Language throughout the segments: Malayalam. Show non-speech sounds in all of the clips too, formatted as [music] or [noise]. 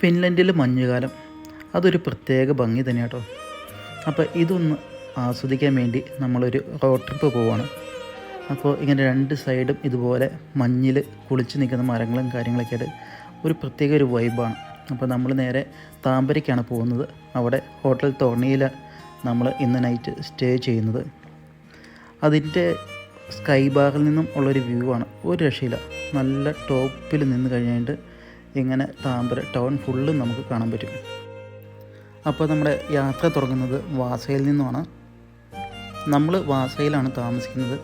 ഫിൻലൻഡിൽ മഞ്ഞുകാലം. അതൊരു പ്രത്യേക ഭംഗി തന്നെയാണ് കേട്ടോ. അപ്പോൾ ഇതൊന്ന് ആസ്വദിക്കാൻ വേണ്ടി നമ്മളൊരു റോഡ് ട്രിപ്പ് പോവാണ്. അപ്പോൾ ഇങ്ങനെ രണ്ട് സൈഡും ഇതുപോലെ മഞ്ഞിൽ കുളിച്ച് നിൽക്കുന്ന മരങ്ങളും കാര്യങ്ങളൊക്കെ ആയിട്ട് ഒരു പ്രത്യേക ഒരു വൈബാണ് അപ്പോൾ നമ്മൾ നേരെ താമ്പരയ്ക്കാണ് പോകുന്നത്. അവിടെ ഹോട്ടൽ തോണിയിൽ നമ്മൾ ഇന്ന് നൈറ്റ് സ്റ്റേ ചെയ്യുന്നത്. അതിന്റെ സ്കൈ ബാറിൽ നിന്നും ഉള്ളൊരു വ്യൂ ആണ്. ഒരു രക്ഷയില്ല. നല്ല ടോപ്പിൽ നിന്ന് കഴിഞ്ഞിട്ട് ഇങ്ങനെ താമ്പര ടൗൺ ഫുള്ള് നമുക്ക് കാണാൻ പറ്റും. അപ്പോൾ നമ്മുടെ യാത്ര തുടങ്ങുന്നത് വാസയിൽ നിന്നുമാണ്. നമ്മൾ വാസയിലാണ് താമസിക്കുന്നത്.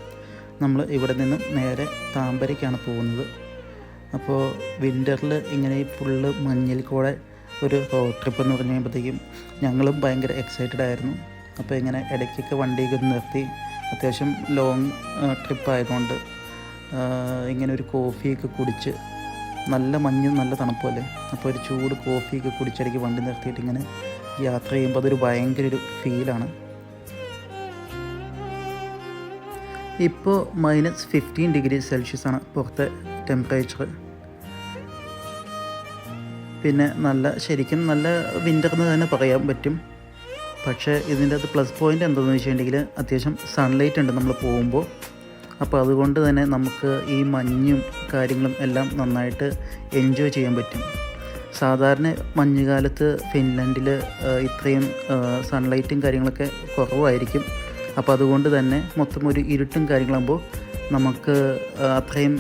നമ്മൾ ഇവിടെ നിന്നും നേരെ താമ്പരയ്ക്കാണ് പോകുന്നത്. അപ്പോൾ വിന്ററിൽ ഇങ്ങനെ ഫുള്ള് മഞ്ഞിൽ കൂടെ ഒരു റോഡ് ട്രിപ്പ് എന്ന് പറഞ്ഞു കഴിയുമ്പോഴത്തേക്കും ഞങ്ങളും ഭയങ്കര എക്സൈറ്റഡ് ആയിരുന്നു. അപ്പോൾ ഇങ്ങനെ ഇടയ്ക്കൊക്കെ വണ്ടിയൊക്കെ നിർത്തി. അത്യാവശ്യം ലോങ് ട്രിപ്പ് ആയതുകൊണ്ട് ഇങ്ങനെ ഒരു കോഫിയൊക്കെ കുടിച്ച് നല്ല മഞ്ഞും നല്ല തണുപ്പല്ലേ അപ്പോൾ ഒരു ചൂട് കോഫിയൊക്കെ കുടിച്ചിടയ്ക്ക് വണ്ടി നിർത്തിയിട്ട് ഇങ്ങനെ യാത്ര ചെയ്യുമ്പോൾ അതൊരു ഭയങ്കര ഒരു ഫീലാണ്. ഇപ്പോൾ മൈനസ് ഫിഫ്റ്റീൻ ഡിഗ്രി സെൽഷ്യസ് ആണ് പുറത്തെ ടെമ്പറേച്ചർ പിന്നെ നല്ല ശരിക്കും നല്ല വിന്റർ എന്ന് തന്നെ പറയാൻ പറ്റും. പക്ഷേ ഇതിന്റെ അത് പ്ലസ് പോയിന്റ് എന്താണെന്ന് വെച്ചിട്ടുണ്ടെങ്കിൽ അത്യാവശ്യം സൺലൈറ്റ് ഉണ്ട് നമ്മൾ പോകുമ്പോൾ. അപ്പോൾ അതുകൊണ്ട് തന്നെ നമുക്ക് ഈ മഞ്ഞും കാര്യങ്ങളും എല്ലാം നന്നായിട്ട് എൻജോയ് ചെയ്യാൻ പറ്റും. സാധാരണ മഞ്ഞുകാലത്ത് ഫിൻലൻഡിൽ ഇത്രയും സൺലൈറ്റും കാര്യങ്ങളൊക്കെ കുറവായിരിക്കും. അപ്പോൾ അതുകൊണ്ട് തന്നെ മൊത്തം ഒരു ഇരുട്ടും കാര്യങ്ങളാകുമ്പോൾ നമുക്ക് അത്രയും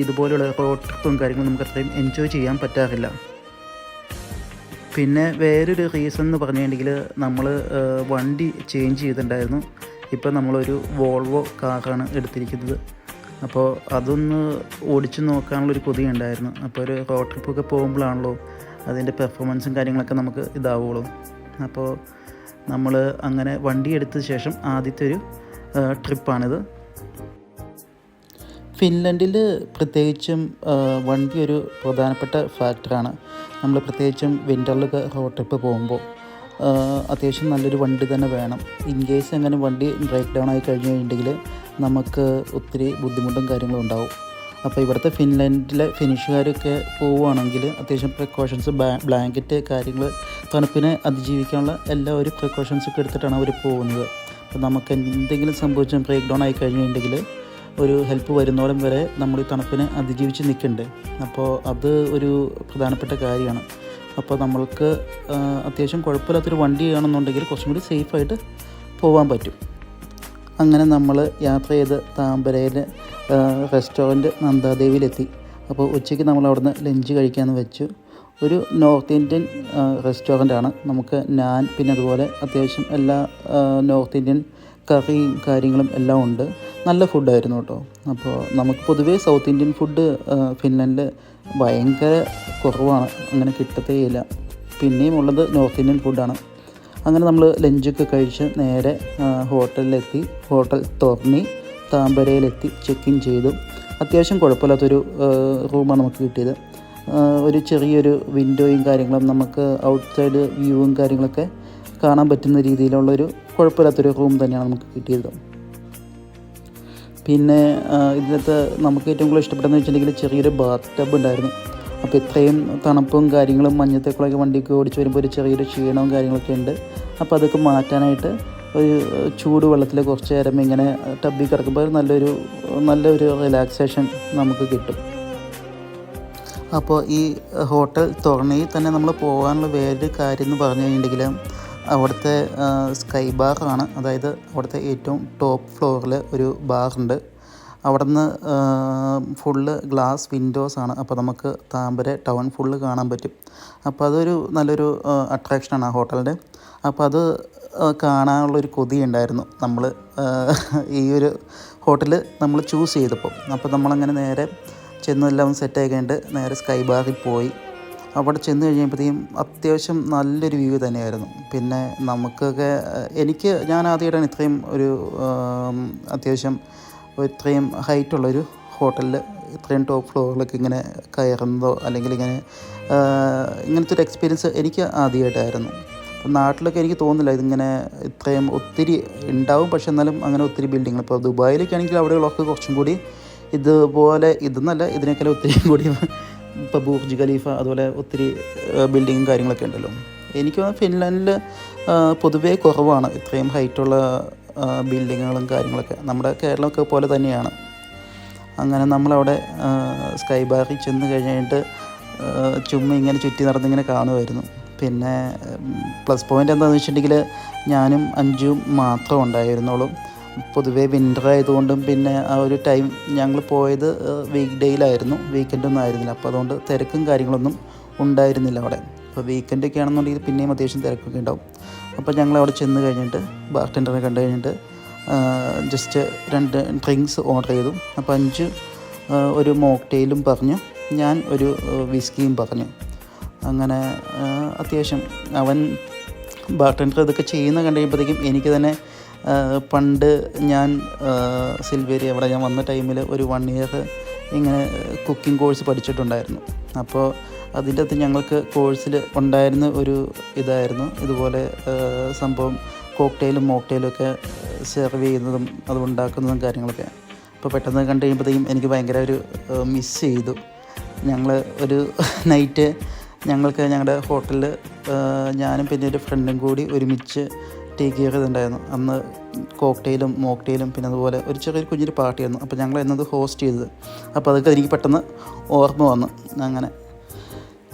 ഇതുപോലെയുള്ള റോഡ് ട്രിപ്പും കാര്യങ്ങളും നമുക്ക് അത്രയും എൻജോയ് ചെയ്യാൻ പറ്റാറില്ല. പിന്നെ വേറൊരു റീസൺ എന്ന് പറഞ്ഞിട്ടുണ്ടെങ്കിൽ നമ്മൾ വണ്ടി ചേഞ്ച് ചെയ്തിട്ടുണ്ടായിരുന്നു. ഇപ്പോൾ നമ്മളൊരു വോൾവോ കാറാണ് എടുത്തിരിക്കുന്നത്. അപ്പോൾ അതൊന്ന് ഓടിച്ചു നോക്കാനുള്ളൊരു കൊതി ഉണ്ടായിരുന്നു അപ്പോൾ ഒരു റോഡ് ട്രിപ്പൊക്കെ പോകുമ്പോഴാണല്ലോ അതിന്റെ പെർഫോമൻസും കാര്യങ്ങളൊക്കെ നമുക്ക് ഇതാവുള്ളൂ. അപ്പോൾ നമ്മൾ അങ്ങനെ വണ്ടി എടുത്ത ശേഷം ആദ്യത്തെ ഒരു ട്രിപ്പാണിത് ഫിൻലൻഡിൽ പ്രത്യേകിച്ചും വണ്ടി ഒരു പ്രധാനപ്പെട്ട ഫാക്ടറാണ് നമ്മൾ പ്രത്യേകിച്ചും വിന്ററിലൊക്കെ റോഡ് ട്രിപ്പ് പോകുമ്പോൾ അത്യാവശ്യം നല്ലൊരു വണ്ടി തന്നെ വേണം. ഇൻ കേസ് അങ്ങനെ വണ്ടി ബ്രേക്ക് ഡൗൺ ആയി കഴിഞ്ഞ് കഴിഞ്ഞിട്ടുണ്ടെങ്കിൽ നമുക്ക് ഒത്തിരി ബുദ്ധിമുട്ടും കാര്യങ്ങളും ഉണ്ടാവും. അപ്പോൾ ഇവിടുത്തെ ഫിൻലൻഡിലെ ഫിനിഷുകാരൊക്കെ പോവുകയാണെങ്കിൽ അത്യാവശ്യം പ്രിക്കോഷൻസ് ബ്ലാങ്കറ്റ് കാര്യങ്ങൾ തണുപ്പിനെ അതിജീവിക്കാനുള്ള എല്ലാ ഒരു പ്രിക്കോഷൻസ് ഒക്കെ എടുത്തിട്ടാണ് അവർ പോകുന്നത്. അപ്പോൾ നമുക്ക് എന്തെങ്കിലും സംഭവിച്ചാൽ ബ്രേക്ക് ഡൗൺ ആയി കഴിഞ്ഞിട്ടുണ്ടെങ്കിൽ ഒരു ഹെൽപ്പ് വരുന്നോളം വരെ നമ്മൾ ഈ തണുപ്പിനെ അതിജീവിച്ച് നിൽക്കണ്ടേ. അപ്പോൾ അത് ഒരു പ്രധാനപ്പെട്ട കാര്യമാണ്. അപ്പോൾ നമ്മൾക്ക് അത്യാവശ്യം കുഴപ്പമില്ലാത്തൊരു വണ്ടിയാണെന്നുണ്ടെങ്കിൽ കുറച്ചും കൂടി സേഫായിട്ട് പോകാൻ പറ്റും. അങ്ങനെ നമ്മൾ യാത്ര ചെയ്ത് താമ്പരയിൽ റെസ്റ്റോറന്റ് നന്ദാദേവിയിലെത്തി. അപ്പോൾ ഉച്ചയ്ക്ക് നമ്മൾ അവിടുന്ന് ലഞ്ച് കഴിക്കാമെന്ന് വെച്ചു. ഒരു നോർത്ത് ഇന്ത്യൻ റെസ്റ്റോറന്റാണ് നമുക്ക് നാൻ പിന്നെ അതുപോലെ അത്യാവശ്യം എല്ലാ നോർത്ത് ഇന്ത്യൻ കറിയും കാര്യങ്ങളും എല്ലാം ഉണ്ട്. നല്ല ഫുഡായിരുന്നു കേട്ടോ. അപ്പോൾ നമുക്ക് പൊതുവേ സൗത്ത് ഇന്ത്യൻ ഫുഡ് ഫിൻലൻഡിൽ ഭയങ്കര കുറവാണ്. അങ്ങനെ കിട്ടത്തേയില്ല പിന്നെയും ഉള്ളത് നോർത്ത് ഇന്ത്യൻ ഫുഡാണ് അങ്ങനെ നമ്മൾ ലഞ്ചൊക്കെ കഴിച്ച് നേരെ ഹോട്ടലിലെത്തി. ഹോട്ടൽ തുറന്നി. താമ്പരയിലെത്തി. ചെക്ക് ഇൻ ചെയ്തു. അത്യാവശ്യം കുഴപ്പമില്ലാത്തൊരു റൂമാണ് നമുക്ക് കിട്ടിയത്. ഒരു ചെറിയൊരു വിൻഡോയും കാര്യങ്ങളും നമുക്ക് ഔട്ട് സൈഡ് വ്യൂവും കാര്യങ്ങളൊക്കെ കാണാൻ പറ്റുന്ന രീതിയിലുള്ളൊരു കുഴപ്പമില്ലാത്തൊരു റൂം തന്നെയാണ് നമുക്ക് കിട്ടിയത്. പിന്നെ ഇതിനകത്ത് നമുക്ക് ഏറ്റവും കൂടുതൽ ഇഷ്ടപ്പെട്ടതെന്ന് വെച്ചിട്ടുണ്ടെങ്കിൽ ചെറിയൊരു ബാത്ത് ടബ് ഉണ്ടായിരുന്നു. അപ്പോൾ ഇത്രയും തണുപ്പും കാര്യങ്ങളും മഞ്ഞത്തേക്കുള്ളൊക്കെ വണ്ടിക്ക് ഓടിച്ച് വരുമ്പോൾ ഒരു ചെറിയൊരു ക്ഷീണവും കാര്യങ്ങളൊക്കെ ഉണ്ട്. അപ്പോൾ അതൊക്കെ മാറ്റാനായിട്ട് ഒരു ചൂട് വെള്ളത്തിൽ കുറച്ച് നേരം ഇങ്ങനെ ടബിൽ കിടക്കുമ്പോൾ നല്ലൊരു നല്ലൊരു റിലാക്സേഷൻ നമുക്ക് കിട്ടും. അപ്പോൾ ഈ ഹോട്ടൽ തുറന്നയിൽ തന്നെ നമ്മൾ പോകാനുള്ള വേറൊരു കാര്യം എന്ന് പറഞ്ഞു കഴിഞ്ഞിട്ടുണ്ടെങ്കിൽ അവിടുത്തെ സ്കൈ ബാർ ആണ്. അതായത് അവിടുത്തെ ഏറ്റവും ടോപ്പ് ഫ്ലോറിൽ ഒരു ബാർ ബാറുണ്ട് അവിടുന്ന് ഫുള്ള് ഗ്ലാസ് വിൻഡോസ് ആണ്. അപ്പോൾ നമുക്ക് താമ്പര ടൗൺ ഫുള്ള് കാണാൻ പറ്റും. അപ്പോൾ അതൊരു നല്ലൊരു അട്രാക്ഷനാണ് ആ ഹോട്ടലിന്റെ. അപ്പോൾ അത് കാണാനുള്ളൊരു കൊതി ഉണ്ടായിരുന്നു നമ്മൾ ഈ ഒരു ഹോട്ടൽ നമ്മൾ ചൂസ് ചെയ്തപ്പോൾ അപ്പോൾ നമ്മളങ്ങനെ നേരെ ചെന്നെല്ലാം സെറ്റായി കഴിഞ്ഞിട്ട് നേരെ സ്കൈ ബാറിൽ പോയി. അവിടെ ചെന്ന് കഴിഞ്ഞപ്പോഴത്തേക്കും അത്യാവശ്യം നല്ലൊരു വ്യൂ തന്നെയായിരുന്നു. പിന്നെ നമുക്കൊക്കെ എനിക്ക് ഞാൻ ആദ്യമായിട്ടാണ് ഇത്രയും ഒരു അത്യാവശ്യം ഇത്രയും ഹൈറ്റുള്ളൊരു ഹോട്ടലിൽ ഇത്രയും ടോപ്പ് ഫ്ലോറിലൊക്കെ ഇങ്ങനെ കയറുന്നതോ അല്ലെങ്കിൽ ഇങ്ങനെ ഇങ്ങനത്തെ ഒരു എക്സ്പീരിയൻസ് എനിക്ക് ആദ്യമായിട്ടായിരുന്നു. അപ്പം നാട്ടിലൊക്കെ എനിക്ക് തോന്നുന്നില്ല ഇതിങ്ങനെ ഇത്രയും ഒത്തിരി ഉണ്ടാവും. പക്ഷെ എന്നാലും അങ്ങനെ ഒത്തിരി ബിൽഡിങ്ങൾ ഇപ്പോൾ ദുബായിലൊക്കെ ആണെങ്കിൽ കുറച്ചും കൂടി ഇതുപോലെ ഇതെന്നല്ല ഇതിനേക്കാളും ഒത്തിരി കൂടി ഇപ്പോൾ ബൂർജ് ഖലീഫ അതുപോലെ ഒത്തിരി ബിൽഡിങ്ങും കാര്യങ്ങളൊക്കെ ഉണ്ടല്ലോ. എനിക്ക് തോന്നുന്നു ഫിൻലാൻഡിൽ പൊതുവേ കുറവാണ് ഇത്രയും ഹൈറ്റുള്ള ബിൽഡിങ്ങുകളും കാര്യങ്ങളൊക്കെ. നമ്മുടെ കേരളമൊക്കെ പോലെ തന്നെയാണ്. അങ്ങനെ നമ്മളവിടെ സ്കൈ ബാറിൽ ചെന്ന് കഴിഞ്ഞിട്ട് ചുമ്മാ ഇങ്ങനെ ചുറ്റി നടന്നിങ്ങനെ കാണുമായിരുന്നു. പിന്നെ പ്ലസ് പോയിന്റ് എന്താണെന്ന് വെച്ചിട്ടുണ്ടെങ്കിൽ ഞാനും അഞ്ചും മാത്രം ഉണ്ടായിരുന്നുള്ളൂ. പൊതുവേ വിന്റർ ആയതുകൊണ്ടും പിന്നെ ആ ഒരു ടൈം ഞങ്ങൾ പോയത് വീക്ക് ഡേയിലായിരുന്നു വീക്കെൻഡൊന്നും ആയിരുന്നില്ല. അപ്പോൾ അതുകൊണ്ട് തിരക്കും കാര്യങ്ങളൊന്നും ഉണ്ടായിരുന്നില്ല അവിടെ. അപ്പോൾ വീക്കെൻഡ് വീക്കെൻഡൊക്കെ ആണെന്നുണ്ടെങ്കിൽ പിന്നെയും അത്യാവശ്യം തിരക്കൊക്കെ ഉണ്ടാവും. അപ്പോൾ ഞങ്ങൾ അവിടെ ചെന്ന് കഴിഞ്ഞിട്ട് ബാർ ടെൻഡറിനെ കണ്ടു കഴിഞ്ഞിട്ട് ജസ്റ്റ് രണ്ട് ഡ്രിങ്ക്സ് ഓർഡർ ചെയ്തു. അപ്പോൾ അഞ്ച് ഒരു മോക്ടെയിലും പറഞ്ഞു. ഞാൻ ഒരു വിസ്കിയും പറഞ്ഞു. അങ്ങനെ അത്യാവശ്യം അവൻ ബാർ ടെൻഡർ ഇതൊക്കെ ചെയ്യുന്ന കണ്ടു കഴിയുമ്പോഴത്തേക്കും എനിക്ക് തന്നെ പണ്ട് ഞാൻ സിൽവേരി അവിടെ ഞാൻ വന്ന ടൈമിൽ ഒരു വൺ ഇയർ ഇങ്ങനെ കുക്കിംഗ് കോഴ്സ് പഠിച്ചിട്ടുണ്ടായിരുന്നു. അപ്പോൾ അതിന്റെ അകത്ത് ഞങ്ങൾക്ക് കോഴ്സിൽ ഉണ്ടായിരുന്ന ഒരു ഇതായിരുന്നു. ഇതുപോലെ സംഭവം കോക്ടെയിലും മോക്ടെയിലും ഒക്കെ സെർവ് ചെയ്യുന്നതും അത് ഉണ്ടാക്കുന്നതും കാര്യങ്ങളൊക്കെ. അപ്പോൾ പെട്ടെന്ന് കണ്ടു കഴിയുമ്പോഴത്തേക്കും എനിക്ക് ഭയങ്കര ഒരു മിസ് ചെയ്തു. ഞങ്ങൾ ഒരു [laughs] നൈറ്റ് ഞങ്ങൾക്ക് ഞങ്ങളുടെ ഹോട്ടലിൽ ഞാനും പിന്നെ ഒരു ഫ്രണ്ടും കൂടി ഒരുമിച്ച് ടേക്ക് ചെയ്തിട്ടുണ്ടായിരുന്നു അന്ന് കോക്ടെയിലും മോക്ടെയിലും പിന്നെ അതുപോലെ ഒരു ചെറിയൊരു കുഞ്ഞൊരു പാർട്ടിയായിരുന്നു. അപ്പോൾ ഞങ്ങൾ എന്നത് ഹോസ്റ്റ് ചെയ്തത്. അപ്പോൾ അതൊക്കെ എനിക്ക് പെട്ടെന്ന് ഓർമ്മ വന്നു. അങ്ങനെ.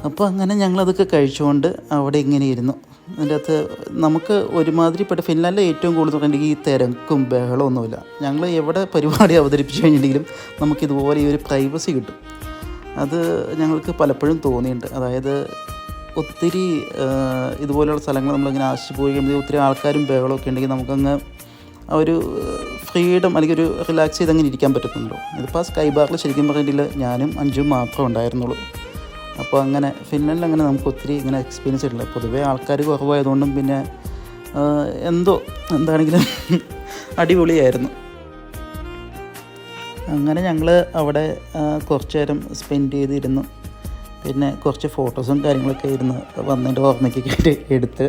അപ്പോൾ അങ്ങനെ ഞങ്ങളതൊക്കെ കഴിച്ചുകൊണ്ട് അവിടെ ഇങ്ങനെ ഇരുന്നു. അതിന്റെ അകത്ത് നമുക്ക് ഒരുമാതിരിപ്പെട്ട ഫിൻലാൻഡിലെ ഏറ്റവും കൂടുതൽ പറഞ്ഞിട്ടുണ്ടെങ്കിൽ ഈ തിരക്കും ബഹളമൊന്നുമില്ല ഞങ്ങൾ എവിടെ പരിപാടി അവതരിപ്പിച്ചു കഴിഞ്ഞിട്ടുണ്ടെങ്കിലും നമുക്കിതുപോലെ ഈ ഒരു പ്രൈവസി കിട്ടും. അത് ഞങ്ങൾക്ക് പലപ്പോഴും തോന്നിയിട്ടുണ്ട്. അതായത് ഒത്തിരി ഇതുപോലെയുള്ള സ്ഥലങ്ങൾ നമ്മളിങ്ങനെ ആശിച്ചു പോയി കഴിയുമ്പോൾ ഒത്തിരി ആൾക്കാരും ബഹളമൊക്കെ ഉണ്ടെങ്കിൽ നമുക്കങ്ങ് ആ ഒരു ഫ്രീഡം അല്ലെങ്കിൽ ഒരു റിലാക്സ് ചെയ്ത് അങ്ങനെ ഇരിക്കാൻ പറ്റുന്നുണ്ടോ ഇതിപ്പോൾ സ്കൈ ബാറിൽ ശരിക്കും പറഞ്ഞിട്ടില്ല ഞാനും അഞ്ചും മാത്രമേ ഉണ്ടായിരുന്നുള്ളൂ. അപ്പോൾ അങ്ങനെ ഫിൻലൻഡിൽ അങ്ങനെ നമുക്ക് ഒത്തിരി ഇങ്ങനെ എക്സ്പീരിയൻസ് ഇല്ല പൊതുവേ ആൾക്കാർ കുറവായതുകൊണ്ടും പിന്നെ എന്തോ എന്താണെങ്കിലും അടിപൊളിയായിരുന്നു. അങ്ങനെ ഞങ്ങൾ അവിടെ കുറച്ച് നേരം സ്പെൻഡ് ചെയ്തിരുന്നു. പിന്നെ കുറച്ച് ഫോട്ടോസും കാര്യങ്ങളൊക്കെ ഇരുന്ന് വന്നതിന്റെ ഓർമ്മയ്ക്കൊക്കെ എടുത്ത്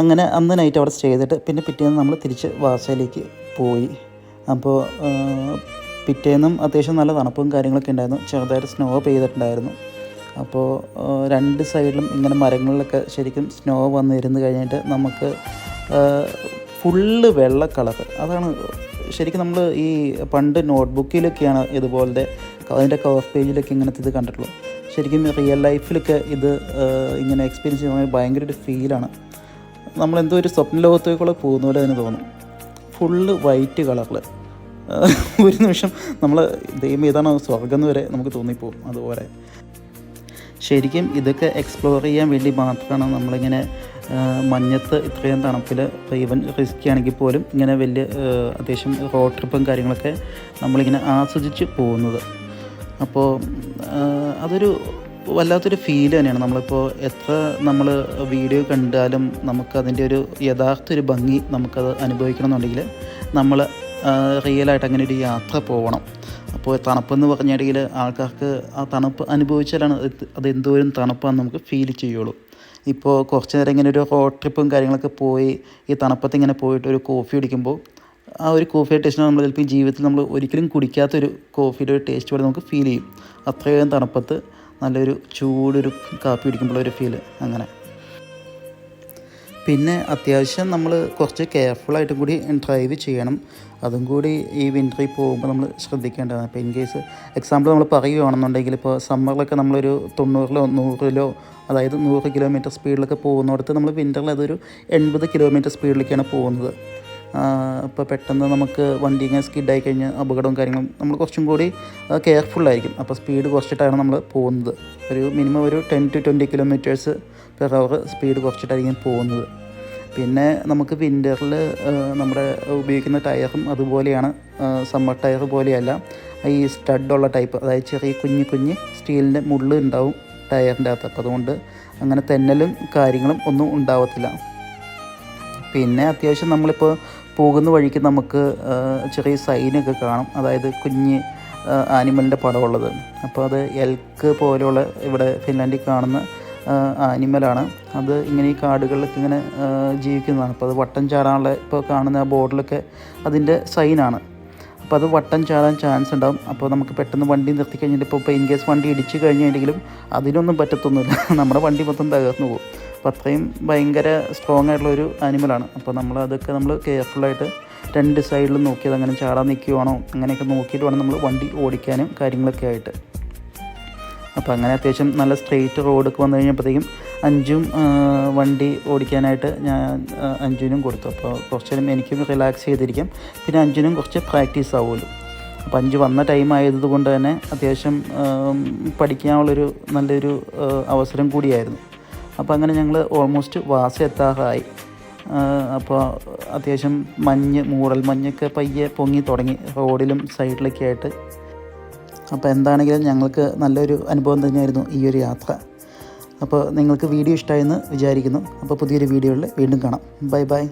അങ്ങനെ അന്ന് നൈറ്റ് അവിടെ സ്റ്റേ ചെയ്തിട്ട് പിന്നെ പിറ്റേന്ന് നമ്മൾ തിരിച്ച് വാസയിലേക്ക് പോയി. അപ്പോൾ പിറ്റേന്നും അത്യാവശ്യം നല്ല തണുപ്പും കാര്യങ്ങളൊക്കെ ഉണ്ടായിരുന്നു. ചെറുതായിട്ട് സ്നോ പെയ്തിട്ടുണ്ടായിരുന്നു. അപ്പോൾ രണ്ട് സൈഡിലും ഇങ്ങനെ മരങ്ങളിലൊക്കെ ശരിക്കും സ്നോ വന്നിരുന്ന് കഴിഞ്ഞിട്ട് നമുക്ക് ഫുള്ള് വെള്ള കളർ അതാണ് ശരിക്കും നമ്മൾ ഈ പണ്ട് നോട്ട്ബുക്കിലൊക്കെയാണ് ഇതുപോലത്തെ അതിന്റെ കവർ പേജിലൊക്കെ ഇങ്ങനത്തെ ഇത് കണ്ടിട്ടുള്ളൂ ശരിക്കും റിയൽ ലൈഫിലൊക്കെ ഇത് ഇങ്ങനെ എക്സ്പീരിയൻസ് ചെയ്യുന്ന ഭയങ്കര ഒരു ഫീലാണ് നമ്മളെന്തോ ഒരു സ്വപ്ന ലോകത്തേക്കുള്ള പോകുന്ന പോലെ തന്നെ തോന്നും. ഫുള്ള് വൈറ്റ് കളറിൽ ഒരു നിമിഷം നമ്മൾ ദൈവം ഏതാണ് സ്വർഗം എന്ന് വരെ നമുക്ക് തോന്നിപ്പോവും അതുപോലെ. ശരിക്കും ഇതൊക്കെ എക്സ്പ്ലോർ ചെയ്യാൻ വേണ്ടി മാത്രമാണ് നമ്മളിങ്ങനെ മഞ്ഞത്ത് ഇത്രയും തണുപ്പിൽ ഇപ്പോൾ ഈവൻ റിസ്കി ആണെങ്കിൽ പോലും ഇങ്ങനെ വലിയ അത്യാവശ്യം റോഡ് ട്രിപ്പും കാര്യങ്ങളൊക്കെ നമ്മളിങ്ങനെ ആസ്വദിച്ച് പോകുന്നത്. അപ്പോൾ അതൊരു വല്ലാത്തൊരു ഫീൽ തന്നെയാണ്. നമ്മളിപ്പോൾ എത്ര നമ്മൾ വീഡിയോ കണ്ടാലും നമുക്കതിന്റെ ഒരു യഥാർത്ഥ ഒരു ഭംഗി നമുക്കത് അനുഭവിക്കണമെന്നുണ്ടെങ്കിൽ നമ്മൾ റിയലായിട്ട് അങ്ങനെ ഒരു യാത്ര പോകണം അപ്പോൾ തണുപ്പെന്ന് പറഞ്ഞിട്ടുണ്ടെങ്കിൽ ആൾക്കാർക്ക് ആ തണുപ്പ് അനുഭവിച്ചാലാണ് അത് എന്തോരം തണുപ്പാന്ന് നമുക്ക് ഫീൽ ചെയ്യുള്ളൂ. ഇപ്പോൾ കുറച്ച് നേരം ഇങ്ങനെ ഒരു റോഡ് ട്രിപ്പും കാര്യങ്ങളൊക്കെ പോയി ഈ തണുപ്പത്ത് ഇങ്ങനെ പോയിട്ട് ഒരു കോഫി കുടിക്കുമ്പോൾ ആ ഒരു കോഫിയുടെ ടേസ്റ്റ് നമ്മൾ ചിലപ്പോൾ ജീവിതത്തിൽ നമ്മൾ ഒരിക്കലും കുടിക്കാത്തൊരു കോഫിയുടെ ഒരു ടേസ്റ്റ് പോലെ നമുക്ക് ഫീൽ ചെയ്യും. അത്രയും തണുപ്പത്ത് നല്ലൊരു ചൂടൊരു കാപ്പി കുടിക്കുമ്പോഴൊരു ഫീൽ അങ്ങനെ. പിന്നെ അത്യാവശ്യം നമ്മൾ കുറച്ച് കെയർഫുള്ളായിട്ടും കൂടി ഡ്രൈവ് ചെയ്യണം. അതും കൂടി ഈ വിന്ററിൽ പോകുമ്പോൾ നമ്മൾ ശ്രദ്ധിക്കേണ്ടതാണ്. ഇപ്പോൾ ഇൻ കേസ് എക്സാമ്പിൾ നമ്മൾ പറയുകയാണെന്നുണ്ടെങ്കിൽ ഇപ്പോൾ സമ്മറിലൊക്കെ നമ്മളൊരു തൊണ്ണൂറിലോ നൂറിലോ അതായത് നൂറ് കിലോമീറ്റർ സ്പീഡിലൊക്കെ പോകുന്നിടത്ത് നമ്മൾ വിന്ററിൽ അതൊരു എൺപത് കിലോമീറ്റർ സ്പീഡിലേക്കാണ് പോകുന്നത്. ഇപ്പോൾ പെട്ടെന്ന് നമുക്ക് വണ്ടി ഇങ്ങനെ സ്കിഡായി കഴിഞ്ഞ് അപകടവും കാര്യങ്ങളും നമ്മൾ കുറച്ചും കൂടി കെയർഫുള്ളായിരിക്കും അപ്പോൾ സ്പീഡ് കുറച്ചിട്ടാണ് നമ്മൾ പോകുന്നത്. ഒരു മിനിമം ഒരു ten to twenty kilometres per hour speed കുറച്ചിട്ടായിരിക്കും പോകുന്നത്. പിന്നെ നമുക്ക് വിന്ററിൽ നമ്മുടെ ഉപയോഗിക്കുന്ന ടയറും അതുപോലെയാണ്. സമ്മർ ടയർ പോലെയല്ല. ഈ സ്റ്റഡുള്ള ടൈപ്പ് അതായത് ചെറിയ കുഞ്ഞു കുഞ്ഞ് സ്റ്റീലിന്റെ മുള്ള് ഉണ്ടാവും ടയറിന്റെ അകത്ത്. അപ്പോൾ അതുകൊണ്ട് അങ്ങനെ തെന്നലും കാര്യങ്ങളും ഒന്നും ഉണ്ടാവത്തില്ല. പിന്നെ അത്യാവശ്യം നമ്മളിപ്പോൾ പോകുന്ന വഴിക്ക് നമുക്ക് ചെറിയ സൈനൊക്കെ കാണും. അതായത് കുഞ്ഞ് ആനിമലിന്റെ പടമുള്ളത്. അപ്പോൾ അത് എൽക്ക് പോലെയുള്ള ഇവിടെ ഫിൻലാൻഡിൽ കാണുന്ന ആനിമലാണ്. അത് ഇങ്ങനെ ഈ കാടുകളിലൊക്കെ ഇങ്ങനെ ജീവിക്കുന്നതാണ്. അപ്പോൾ അത് വട്ടം ചാടാനുള്ള ഇപ്പോൾ കാണുന്ന ആ ബോർഡിലൊക്കെ അതിന്റെ സൈനാണ്. അപ്പോൾ അത് വട്ടം ചാടാൻ ചാൻസ് ഉണ്ടാകും അപ്പോൾ നമുക്ക് പെട്ടെന്ന് വണ്ടി നിർത്തി കഴിഞ്ഞിട്ട് ഇപ്പോൾ ഇപ്പോൾ ഇൻ കേസ് വണ്ടി ഇടിച്ച് കഴിഞ്ഞിട്ടുണ്ടെങ്കിലും അതിനൊന്നും പറ്റത്തൊന്നുമില്ല. [laughs] നമ്മുടെ വണ്ടി മൊത്തം തകർന്നു പോകും. അപ്പോൾ അത്രയും ഭയങ്കര സ്ട്രോങ് ആയിട്ടുള്ള ഒരു ആനിമലാണ് അപ്പോൾ നമ്മൾ അതൊക്കെ നമ്മൾ കെയർഫുള്ളായിട്ട് രണ്ട് സൈഡിലും നോക്കി അത് അങ്ങനെ ചാടാൻ നിൽക്കുവാണോ അങ്ങനെയൊക്കെ നോക്കിയിട്ട് വേണം നമ്മൾ വണ്ടി ഓടിക്കാനും കാര്യങ്ങളൊക്കെ ആയിട്ട്. അപ്പോൾ അങ്ങനെ അത്യാവശ്യം നല്ല സ്ട്രെയിറ്റ് റോഡൊക്കെ വന്നു കഴിഞ്ഞപ്പോഴത്തേക്കും അഞ്ചും വണ്ടി ഓടിക്കാനായിട്ട് ഞാൻ അഞ്ചിനും കൊടുത്തു. അപ്പോൾ കുറച്ച് നേരം എനിക്കും റിലാക്സ് ചെയ്തിരിക്കാം. പിന്നെ അഞ്ചിനും കുറച്ച് പ്രാക്ടീസ് ആവുമല്ലോ. അപ്പോൾ അഞ്ച് വന്ന ടൈം ആയതുകൊണ്ട് തന്നെ അത്യാവശ്യം പഠിക്കാനുള്ളൊരു നല്ലൊരു അവസരം കൂടിയായിരുന്നു. അപ്പോൾ അങ്ങനെ ഞങ്ങൾ ഓൾമോസ്റ്റ് വാസ എത്താറായി അപ്പോൾ അത്യാവശ്യം മഞ്ഞ് മൂടൽ മഞ്ഞൊക്കെ പയ്യെ പൊങ്ങി തുടങ്ങി റോഡിലും സൈഡിലൊക്കെ ആയിട്ട്. അപ്പോൾ എന്താണെങ്കിലും ഞങ്ങൾക്ക് നല്ലൊരു അനുഭവം തന്നെയായിരുന്നു ഈ ഒരു യാത്ര. അപ്പോൾ നിങ്ങൾക്ക് വീഡിയോ ഇഷ്ടമായെന്ന് വിചാരിക്കുന്നു. അപ്പോൾ പുതിയൊരു വീഡിയോയിൽ വീണ്ടും കാണാം. Bye bye.